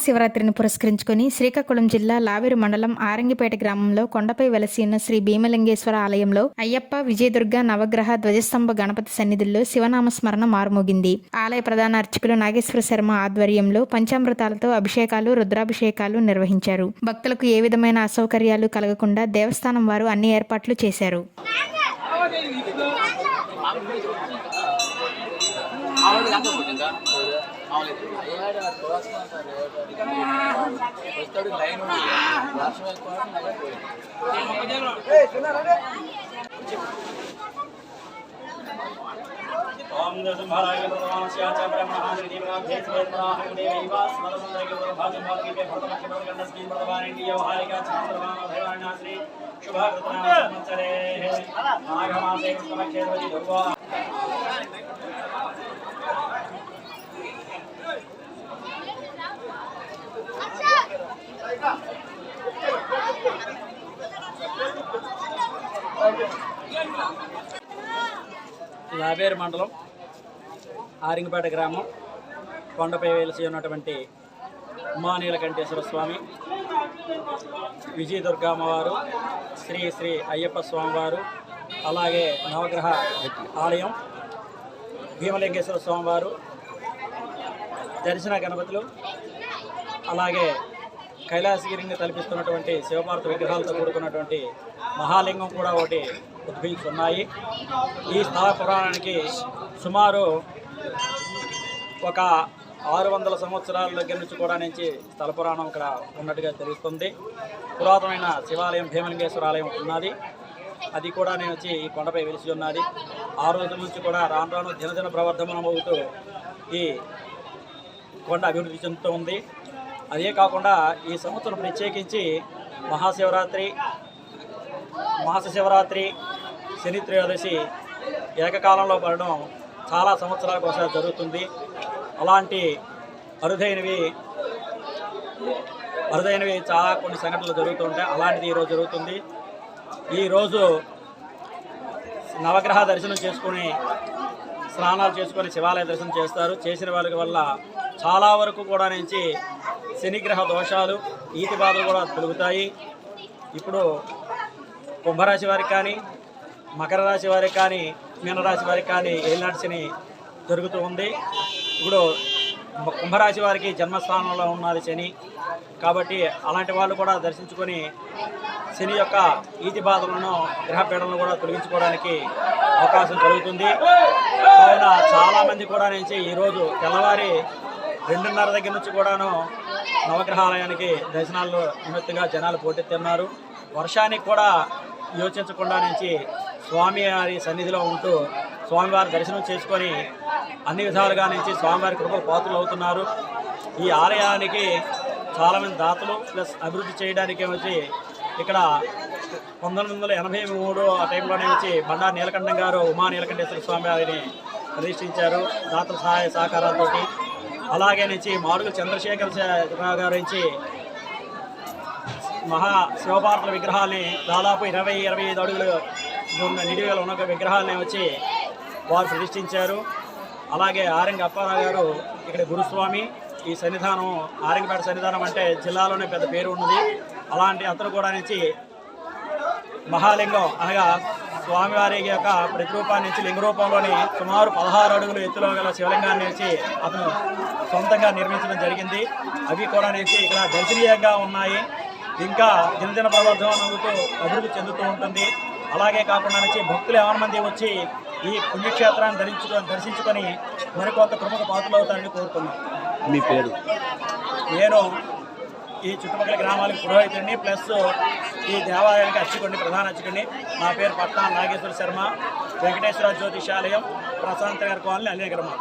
మహాశివరాత్రిని పురస్కరించుకుని శ్రీకాకుళం జిల్లా లావేరు మండలం ఆరంగిపేట గ్రామంలో కొండపై వెలసిన ఉన్న శ్రీ భీమలింగేశ్వర ఆలయంలో అయ్యప్ప విజయదుర్గ నవగ్రహ ధ్వజస్తంభ గణపతి సన్నిధుల్లో శివనామస్మరణ మారుమోగింది. ఆలయ ప్రధాన అర్చకులు నాగేశ్వర శర్మ ఆధ్వర్యంలో పంచామృతాలతో అభిషేకాలు రుద్రాభిషేకాలు నిర్వహించారు. భక్తులకు ఏ విధమైన అసౌకర్యాలు కలగకుండా దేవస్థానం వారు అన్ని ఏర్పాట్లు చేశారు. వస్తాడు లైన్ వర్షం వెళ్ళిపోవడం లైన్ ఓం దశంభారాయ ప్రమాణస్య చ బ్రహ్మణాది భరతమఖ్య వ్యవహారిక సంవత్సరే దుర్వా లావేరు మండలం ఆరింగపేట గ్రామం కొండపై వెలిసి ఉన్నటువంటి ఉమానీలకంఠేశ్వర స్వామి విజయ దుర్గామ్మవారు శ్రీ శ్రీ అయ్యప్ప స్వామివారు అలాగే నవగ్రహ ఆలయం భీమలింగేశ్వర స్వామివారు దర్శన గణపతులు అలాగే కైలాసగిరిని తలపిస్తున్నటువంటి శివపార్వతి విగ్రహాలతో కూడుకున్నటువంటి మహాలింగం కూడా ఒకటి ఉద్భవిస్తున్నాయి. ఈ స్థల పురాణానికి సుమారు ఒక ఆరు వందల సంవత్సరాల దగ్గర నుంచి కూడా నుంచి స్థల పురాణం ఇక్కడ ఉన్నట్టుగా తెలుస్తుంది. పురాతనమైన శివాలయం భీమలింగేశ్వర ఆలయం ఉన్నది. అది కూడా నేను వచ్చి ఈ కొండపై వెలిసి ఉన్నది. ఆ రోజు నుంచి కూడా రాను రాను దినదిన ప్రవర్ధమానం అవుతూ ఈ కొండ అభివృద్ధి చెందుతూ ఉంది. అదే కాకుండా ఈ సంవత్సరం ప్రత్యేకించి మహాశివరాత్రి మహాశివరాత్రి శని త్రయోదశి ఏకకాలంలో పడడం చాలా సంవత్సరాలకు ఒకసారి జరుగుతుంది. అలాంటి అరుదైనవి అరుదైనవి చాలా కొన్ని సంఘటనలు జరుగుతూ ఉంటాయి. అలాంటిది ఈరోజు జరుగుతుంది. ఈరోజు నవగ్రహ దర్శనం చేసుకుని స్నానాలు చేసుకొని శివాలయ దర్శనం చేస్తారు. చేసిన వాళ్ళకి వల్ల చాలా వరకు కూడా నుంచి శనిగ్రహ దోషాలు ఈతి బాధలు కూడా తొలుగుతాయి ఇప్పుడు కుంభరాశి వారికి కానీ మకర రాశి వారికి కానీ మీనరాశి వారికి కానీ ఏలినాటి జరుగుతూ ఉంది. ఇప్పుడు కుంభరాశి వారికి జన్మస్థానంలో ఉన్నది శని. కాబట్టి అలాంటి వాళ్ళు కూడా దర్శించుకొని శని యొక్క ఈతి బాధలను గ్రహపీడలను కూడా తొలగించుకోవడానికి అవకాశం కలుగుతుంది. కావున చాలామంది కూడా నుంచి ఈరోజు తెల్లవారి రెండున్నర దగ్గర నుంచి కూడాను నవగ్రహాలయానికి దర్శనాల్లో నిమిత్తంగా జనాలు పోటెత్తున్నారు. వర్షానికి కూడా యోచించకుండా నుంచి స్వామివారి సన్నిధిలో ఉంటూ స్వామివారి దర్శనం చేసుకొని అన్ని విధాలుగా నుంచి స్వామివారి కృపలు పాత్రలు అవుతున్నారు. ఈ ఆలయానికి చాలామంది దాతలు ప్లస్ అభివృద్ధి చేయడానికి వచ్చి ఇక్కడ పంతొమ్మిది వందల ఎనభై మూడు ఆ టైంలోనే వచ్చి బండారు నీలకంఠం గారు ఉమా నీలకంఠేశ్వర స్వామి వారిని ప్రతిష్ఠించారు దాతల సహాయ సహకారాలతో అలాగే నుంచి మాడుగు చంద్రశేఖర రావు గారు నుంచి మహా శివపార్వతుల విగ్రహాల్ని దాదాపు ఇరవై ఇరవై ఐదు అడుగులు నిడివేల ఉన్న విగ్రహాలనే విగ్రహాలని వచ్చి వారు ప్రతిష్ఠించారు. అలాగే ఆరంగ అప్పారావు గారు ఇక్కడ గురుస్వామి ఈ సన్నిధానం ఆరంగపేట సన్నిధానం అంటే జిల్లాలోనే పెద్ద పేరు ఉన్నది. అలాంటి అతను కూడా నుంచి మహాలింగం అనగా స్వామివారి యొక్క ప్రతిరూపాన్ని నుంచి లింగ రూపంలోని సుమారు పదహారు అడుగులు ఎత్తులో గల శివలింగాన్ని నుంచి అతను సొంతంగా నిర్మించడం జరిగింది. అవి కూడా నుంచి ఇక్కడ దర్శనీయంగా ఉన్నాయి. ఇంకా దినదిన ప్రవర్ధం అవుతూ అభివృద్ధి చెందుతూ ఉంటుంది. అలాగే కాకుండా నుంచి భక్తులు ఎవరి మంది వచ్చి ఈ పుణ్యక్షేత్రాన్ని దర్శించుకొని దర్శించుకొని మరికొంత ప్రముఖ పాత్రలు అవుతారని కోరుతున్నాను మీ పేరు? నేను ఈ చుట్టుపక్కల గ్రామాలకు పురోహితుడిని ప్లస్ ఈ దేవాలయానికి అర్చకుడిని ప్రధాన అర్చకుడిని. నా పేరు పట్నా నాగేశ్వర శర్మ. వెంకటేశ్వర జ్యోతిషాలయం ప్రశాంత్ గారి కాలనీ అనే గ్రామం.